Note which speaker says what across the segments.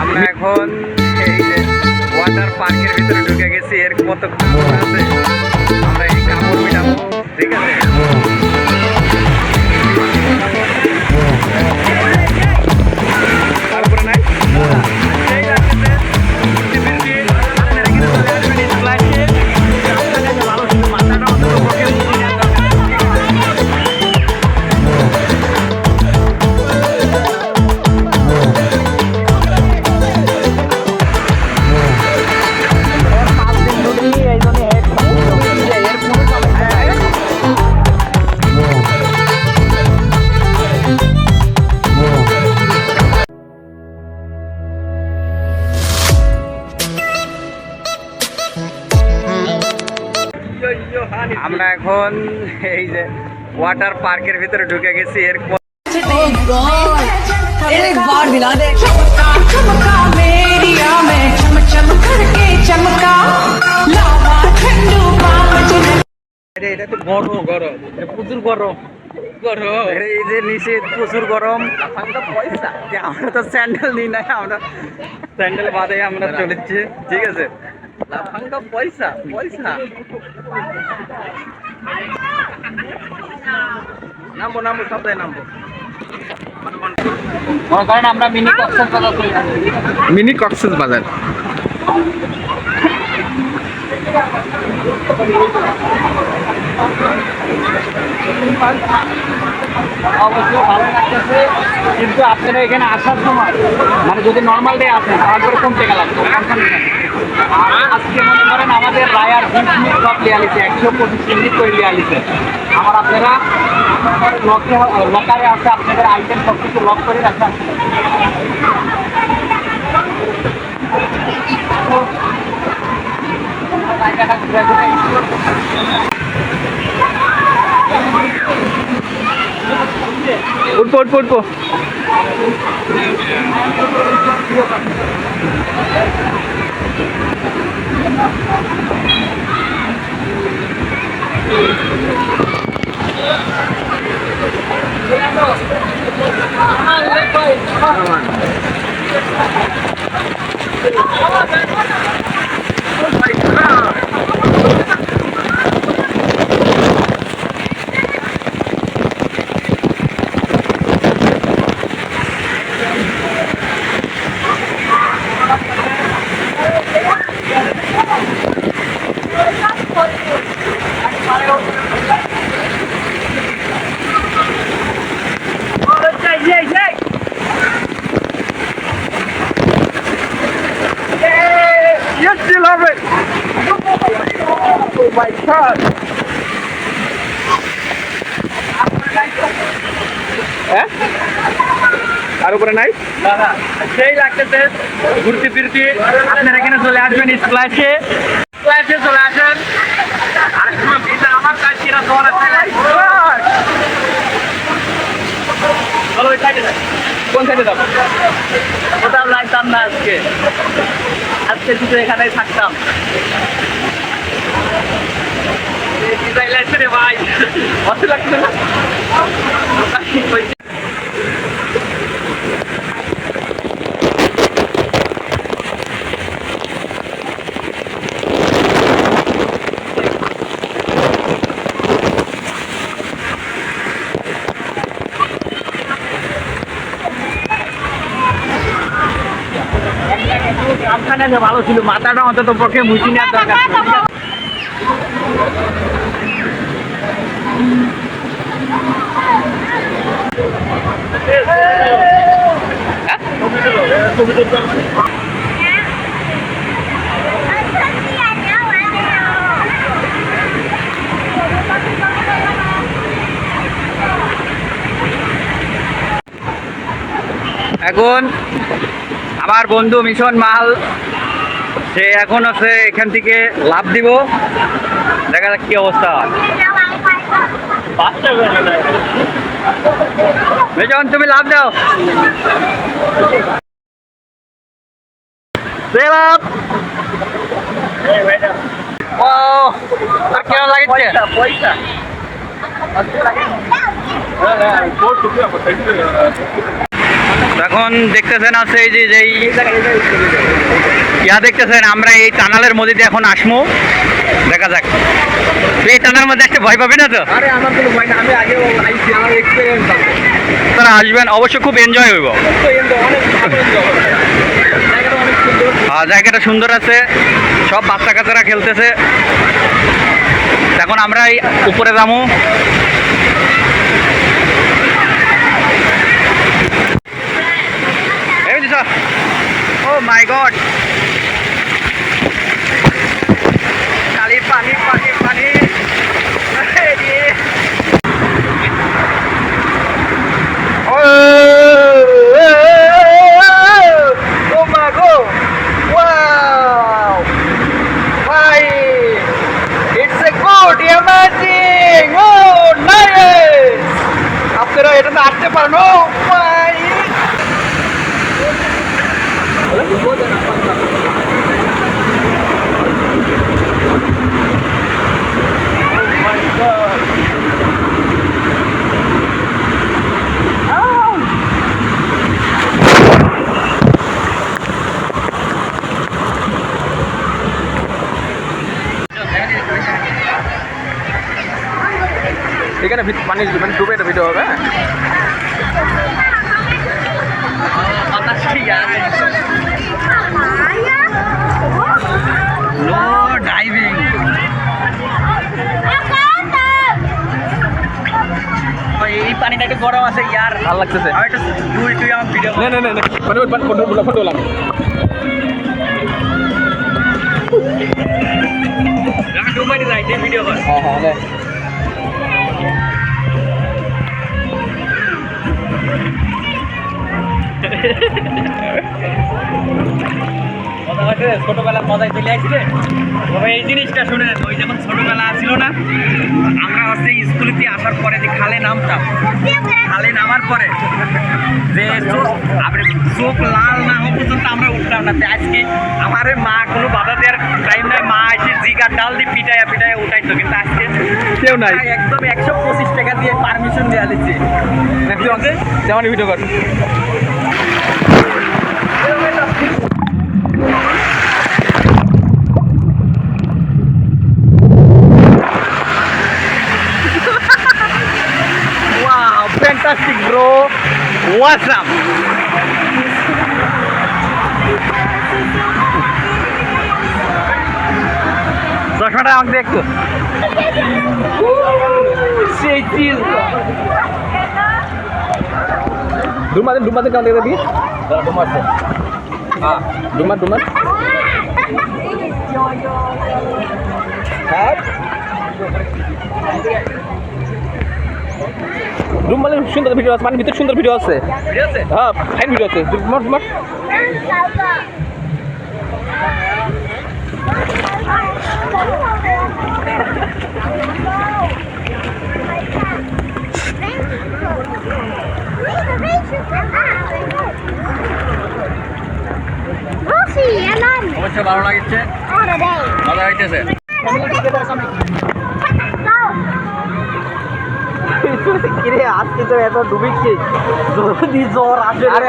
Speaker 1: আমরা এখন ওয়াটার পার্কের ভিতরে ঢুকে গেছি, এর কত আছে? আমরা এই কাপড় মিটাবো, ঠিক আছে? আমরা এখন এই যে ওয়াটার পার্কের ভিতরে ঢুকে গেছি এর গরম গরম প্রচুর গরম। এই যে নিচে প্রচুর গরম। আমরা তো স্যান্ডেল নিই না আমরা স্যান্ডেল বাদে আমরা চলেছি, ঠিক আছে? লাফাঙ্গা পয়সা পয়সা। নামবো নামবো সবাই নামবো। মনে করেন আমরা মিনি কক্সেস বাজার মিনি কক্সেস বাজার। অবশ্যই ভালো লাগতেছে, কিন্তু আপনারা এখানে আসার সময় মানে যদি নর্মাল ডে আসেন তারপরে কম টাকা লাগবে আর আজকে মনে করেন আমাদের রায়ার বিশ মিনিট সব লিয়ালিছে একশো পঁচিশ মিনিট করে লিয়ালিছে আমার আপনারা লকে লকারে আছে, আপনাদের আইটেম সব কিছু লক করে রাখেন। জায়গাটা ঘুরে ഉടുപ്പോ ഉടുപ്പോ ഉടുപ്പോ Come on. হ্যাঁ? আর উপরে নাই? সেই লাগতেছে ঘুরতে ফিরতে। আপনারা এখানে চলে আসবেন স্প্লাশে স্প্লাশে চলে আসেন। আর আমার কাজ কিনা তোমার ওই কোন সাইডে যাব? কোথাও লাগতাম না আজকে। আজকে শুধু এখানেই থাকতাম। লাগছে রে ভাই অত লাগছে ভালো ছিল মাথাটা অন্তত পক্ষে মুছি নেওয়ার দরকার। এখন আমার বন্ধু মিশন মাল, সে এখন আছে এখান থেকে লাভ দিব। দেখা যাক কি অবস্থা মিশন তুমি লাভ দাও। লাভ ও আর কেমন লাগছে? পয়সা। এখন দেখতেছেন আছে এই যে যেই ইয়া দেখতেছেন আমরা এই টানালের মধ্যে দিয়ে এখন আসমু। দেখা যাক। এই টানার মধ্যে একটা ভয় পাবে না তো? তারা আসবেন অবশ্যই খুব এনজয় হইব।
Speaker 2: জায়গাটা সুন্দর।
Speaker 1: জায়গাটা সুন্দর আছে। সব বাচ্চা কাচ্চারা খেলতেছে। এখন আমরা এই উপরে যাব। ও মাই গড খালি পানি পানি পানি Oh my god! Wow! Why? It's a good, amazing! Oh, nice! আপনারা এটা না আসতে পারেন ও মাই
Speaker 2: এখানে ভিত- পানি মানে ডুবে এটা ভিডিও হবে
Speaker 1: গরম আছে ইয়ার
Speaker 2: ভালো লাগতেছে
Speaker 1: আমি একটু দুই তুই আমার ভিডিও
Speaker 2: না না না না মানে ফটো ফটো ফটো লাগে
Speaker 1: আমি ডুবাই যাই ভিডিও কর
Speaker 2: হ্যাঁ হ্যাঁ
Speaker 1: ছোটবেলা মজায় চলে আসছে। তবে এই জিনিসটা শুনে ওই যখন ছোটবেলা ছিল না আমরা হচ্ছে স্কুলেতে আসার পরে যে খালে নামতাম খালে নামার পরে যে আপনি চোখ লাল না হওয়া পর্যন্ত আমরা উঠতাম না। আজকে আমার মা কোনো বাধা দেওয়ার টাইম নাই মা এসে জিগার ডাল দিয়ে পিটাইয়া পিটাইয়া উঠাইতো কিন্তু আজকে
Speaker 2: কেউ নাই।
Speaker 1: একদম একশো পঁচিশ টাকা দিয়ে পারমিশন দেওয়া দিচ্ছে।
Speaker 2: যেমন ভিডিও কর।
Speaker 1: fantastic bro. Awesome. চশমাটা আমাকে দেখতো সেই চিজ
Speaker 2: ডুমাতে ডুমাতে কেমন দেখতে দিই ডুমাতে হ্যাঁ ডুমার ডুমার হ্যাঁ ডুম মানে সুন্দর ভিডিও আছে মানে ভিতরে সুন্দর ভিডিও আছে।
Speaker 1: ঠিক
Speaker 2: হ্যাঁ ফাইন ভিডিও আছে। ডুমার
Speaker 1: অবশ্যই ভালো লাগছে।
Speaker 3: Oh, today.
Speaker 2: কিরে আজকে তো এত ডুবিচ্ছি যদি জ্বর আসে আরে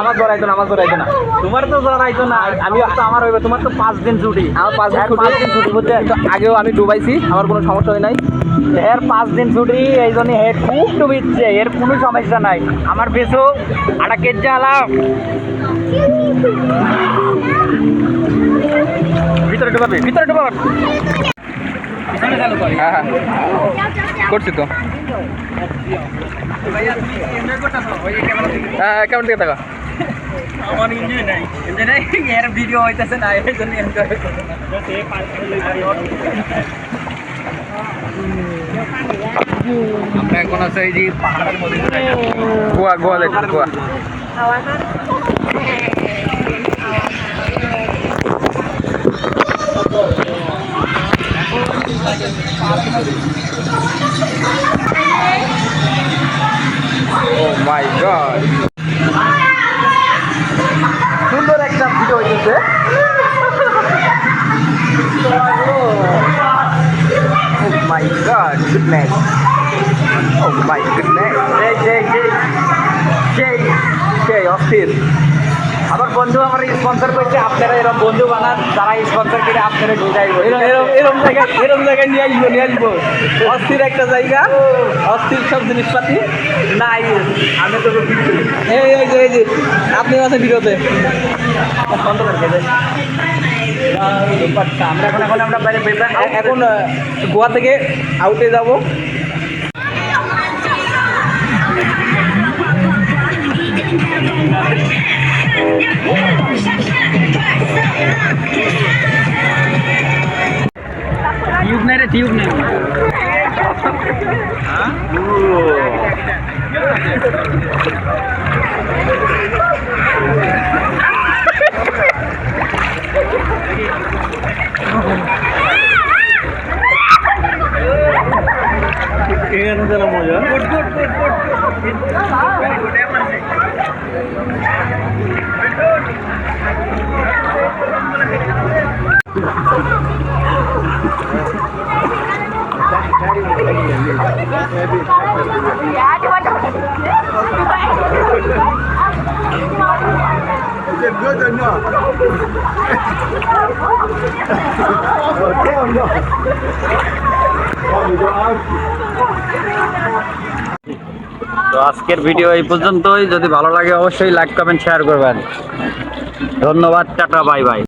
Speaker 2: আমার জ্বর আইতো না আমার জ্বর আইতো না।
Speaker 1: তোমার তো জ্বর আইতো না
Speaker 2: আমি তো আমার হইবে তোমার তো পাঁচ দিন ছুটি। আমার পাঁচ দিন পাঁচ দিন ছুটি বলতে আগেও আমি ডুবাইছি আমার কোনো সমস্যা হয় নাই।
Speaker 1: এর পাঁচ দিন ছুটি এই জন্য হেড খুব ডুবিচ্ছে এর কোনো সমস্যা নাই। আমার বেশো আটা আলাম।
Speaker 2: ভিতরে ভিতরে ডুবাবে। হ্যাঁ হ্যাঁ। করছি তো। হ্যাঁ কেমন থেকে থাকা
Speaker 1: আমার ইঞ্জয় নাই। এর ভিডিও হইতেছে না এই জন্য এনজয় আমরা এখন আছে এই যে পাহাড়ের মধ্যে।
Speaker 2: Goa Goa Goa. Oh my god. সুন্দর একটা ভিডিও হইতেছে
Speaker 1: স্পন্সর করছে আপনারা এরকম বন্ধু বানান যারা স্পন্সর করে আপনারা ঢুকাইব
Speaker 2: এরম এরকম এরম জায়গায় এরকম জায়গায় নিয়ে আসব নিয়ে আসব অস্থির একটা জায়গা অস্থির সব জিনিসপাতি।
Speaker 1: নাই আমি তো
Speaker 2: এই এই যে এই যে আপনি আছে বিরোধে
Speaker 1: বন্ধ করে আমরা এখন এখন আমরা বাইরে
Speaker 2: এখন গোয়া থেকে আউটে যাব।
Speaker 1: টিউব নেই রে টিউব নেই
Speaker 2: এখানে
Speaker 1: তো আজকের ভিডিও এই পর্যন্তই। যদি ভালো লাগে অবশ্যই লাইক কমেন্ট শেয়ার করবেন। ধন্যবাদ, টাটা বাই বাই